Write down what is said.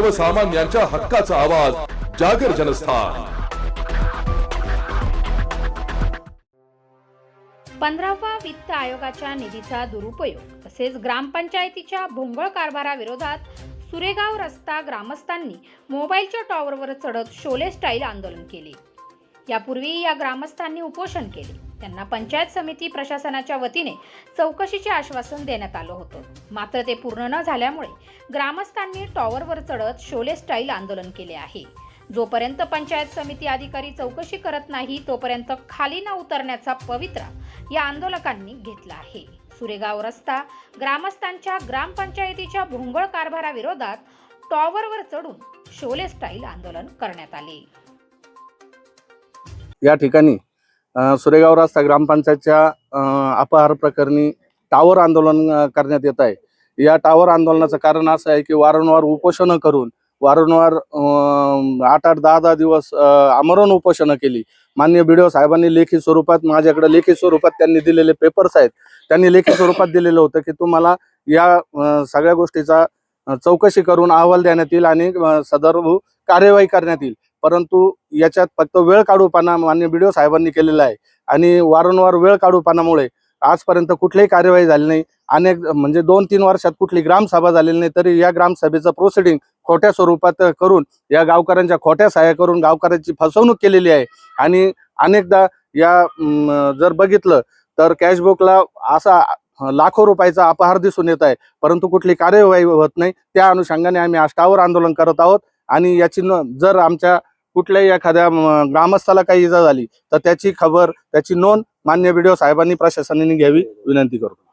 सर्वसामान्यांच्या हक्काचा आवाज जागर जनस्थान. पंधरावा वित्त आयोगाच्या निधीचा दुरुपयोग. तसेच ग्रामपंचायतीच्या भोंगळ कारभाराविरोधात सुरेगाव रस्ता ग्रामस्थांनी मोबाईलच्या टॉवरवर चढत शोले स्टाईल आंदोलन केले. यापूर्वी या ग्रामस्थांनी उपोषण केले. त्यांना पंचायत समिती प्रशासनाच्या वतीने चौकशीचे आश्वासन देण्यात आलं होतं. मात्र ते पूर्ण न झाल्यामुळे ग्रामस्थांनी टॉवरवर चढत शोले स्टाईल आंदोलन केले आहे. जोपर्यंत पंचायत समिती अधिकारी चौकशी करत नाही तोपर्यंत खाली न उतरण्याचा पवित्रा या आंदोलकांनी घेतला आहे. सुरेगाव रस्ता ग्रामस्थांच्या ग्रामपंचायतीच्या भोंगळ कारभाराविरोधात टॉवरवर चढून शोले स्टाईल आंदोलन करण्यात आले. या ठिकाणी सुरेगाव रस्ता ग्रामपंचायतच्या अपहार प्रकरणी टावर आंदोलन करण्यात येत आहे. या टावर आंदोलनाचं कारण असं आहे की वारंवार उपोषणं करून वारंवार आठ आठ दहा दहा दिवस आमरण उपोषणं केली. मान्य बी साहेबांनी लेखी स्वरूपात माझ्याकडे लेखी स्वरूपात त्यांनी दिलेले पेपर्स आहेत. त्यांनी लेखी स्वरूपात दिलेलं होतं की तुम्हाला या सगळ्या गोष्टीचा चौकशी करून अहवाल देण्यात येईल आणि सदर कार्यवाही करण्यात येईल. परंतु याच्यात फक्त वेळ काढूपणा मान्य बी डी ओ साहेबांनी केलेला आहे. आणि वारंवार वेळ काढूपणामुळे आजपर्यंत कुठलीही कार्यवाही झाली नाही. अनेक म्हणजे दोन तीन वर्षात कुठली ग्रामसभा झालेली नाही तरी या ग्रामसभेचं प्रोसिडिंग खोट्या स्वरूपात करून या गावकऱ्यांच्या खोट्या सहाय्या करून गावकऱ्यांची फसवणूक केलेली आहे. आणि अनेकदा या जर बघितलं तर कॅशबुकला असा लाखो रुपयाचा अपहार दिसून येत आहे. परंतु कुठली कार्यवाही होत नाही. त्या अनुषंगाने आम्ही आष्टावर आंदोलन करत आहोत. आणि याची न जर आमच्या कुठल्याही एखाद्या ग्रामस्थाला काही इजा झाली तर त्याची खबर त्याची नोंद मान्य व्हिडिओ साहेबांनी प्रशासनाने घ्यावी विनंती करतो.